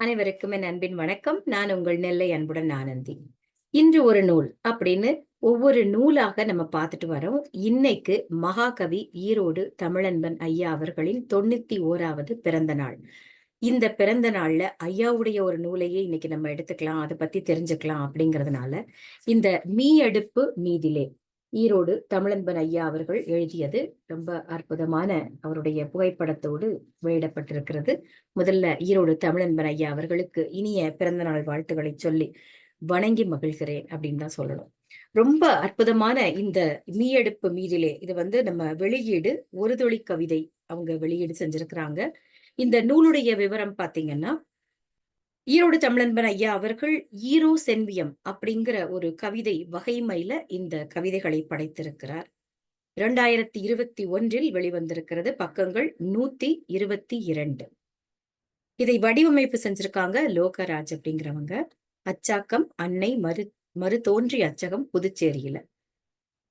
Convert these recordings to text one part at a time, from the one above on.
அனைவருக்கும் என் அன்பின் வணக்கம். நான் உங்கள் நெல்லை அன்புடன் ஆனந்தி. இன்று ஒரு நூல் அப்படின்னு ஒவ்வொரு நூலாக நம்ம பார்த்துட்டு வரோம். இன்னைக்கு மகாகவி ஈரோடு தமிழன்பன் ஐயா அவர்களின் தொண்ணூத்தி ஓராவது பிறந்த நாள். இந்த பிறந்த நாள்ல ஐயாவுடைய ஒரு நூலையே இன்னைக்கு நம்ம எடுத்துக்கலாம் அதை பத்தி தெரிஞ்சுக்கலாம் அப்படிங்கறதுனால இந்த மீ அடுப்பு மீதிலே ஈரோடு தமிழன்பன் ஐயா அவர்கள் எழுதியது. ரொம்ப அற்புதமான அவருடைய புகைப்படத்தோடு வெளியிடப்பட்டிருக்கிறது. முதல்ல ஈரோடு தமிழன்பன் ஐயா அவர்களுக்கு இனிய பிறந்த நாள் வாழ்த்துக்களை சொல்லி வணங்கி மகிழ்கிறேன் அப்படின்னு தான் சொல்லணும். ரொம்ப அற்புதமான இந்த மீயெடுப்பு மீதிலே இது வந்து நம்ம வெளியீடு ஒரு தொழி கவிதை அவங்க வெளியீடு செஞ்சிருக்கிறாங்க. இந்த நூலுடைய விவரம் பாத்தீங்கன்னா ஈரோடு தமிழன்பன் ஐயா அவர்கள் ஈரோ சென்வியம் அப்படிங்கிற ஒரு கவிதை வகைமையில இந்த கவிதைகளை படைத்திருக்கிறார். இரண்டாயிரத்தி இருபத்தி ஒன்றில் வெளிவந்திருக்கிறது பக்கங்கள் நூத்தி இருபத்தி இரண்டு. இதை வடிவமைப்பு செஞ்சிருக்காங்க லோகராஜ் அப்படிங்கிறவங்க. அச்சாக்கம் அன்னை மறு மறு தோன்றி அச்சகம் புதுச்சேரியில.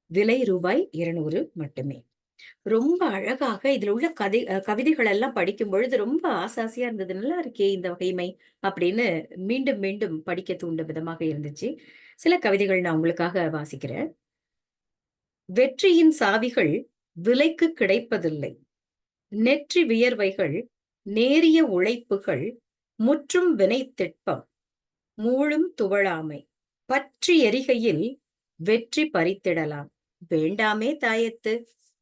விலை ரூபாய் இருநூறு மட்டுமே. ரொம்ப அழகாக இதுல உள்ள கதை கவிதைகள் எல்லாம் படிக்கும் பொழுது ரொம்ப ஆசாசியா இருந்தது. நல்லா இருக்கே இந்த வகைமை அப்படின்னு மீண்டும் மீண்டும் படிக்க தூண்டும் விதமாக இருந்துச்சு. சில கவிதைகள் நான் உங்களுக்காக வாசிக்கிறேன். வெற்றியின் சாவிகள் விலைக்கு கிடைப்பதில்லை. நெற்றி வியர்வைகள் நேரிய உழைப்புகள் முற்றும் வினை திட்பம் மூழும் துவழாமை பற்றி எரிகையில் வெற்றி பறித்திடலாம். வேண்டாமே தாயத்து.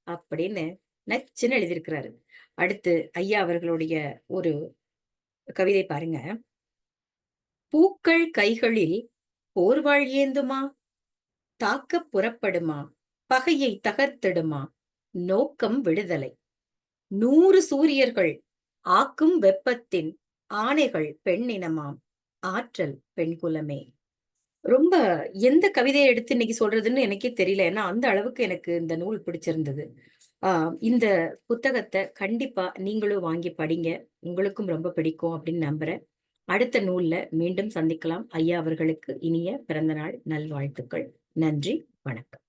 அப்படின்னு நச்சுன்னு எழுதியிருக்கிறாரு. அடுத்து ஐயா அவர்களுடைய ஒரு கவிதை பாருங்க. பூக்கள் கைகளில் போர்வாழ் ஏந்துமா? தாக்க புறப்படுமா? பகையை தகர்த்திடுமா? நோக்கம் விடுதலை. நூறு சூரியர்கள் ஆக்கும் வெப்பத்தின் ஆணைகள் பெண்ணினமாம். ஆற்றல் பெண்குலமே. ரொம்ப எந்த கவிதையை எடுத்து இன்னைக்கு சொல்றதுன்னு எனக்கே தெரியல. ஏன்னா அந்த அளவுக்கு எனக்கு இந்த நூல் பிடிச்சிருந்தது. ஆஹ் இந்த புத்தகத்தை கண்டிப்பா நீங்களும் வாங்கி படிங்க. உங்களுக்கும் ரொம்ப பிடிக்கும் அப்படின்னு நம்புறேன். அடுத்த நூல்ல மீண்டும் சந்திக்கலாம். ஐயா அவர்களுக்கு இனிய பிறந்தநாள் நல்வாழ்த்துக்கள். நன்றி வணக்கம்.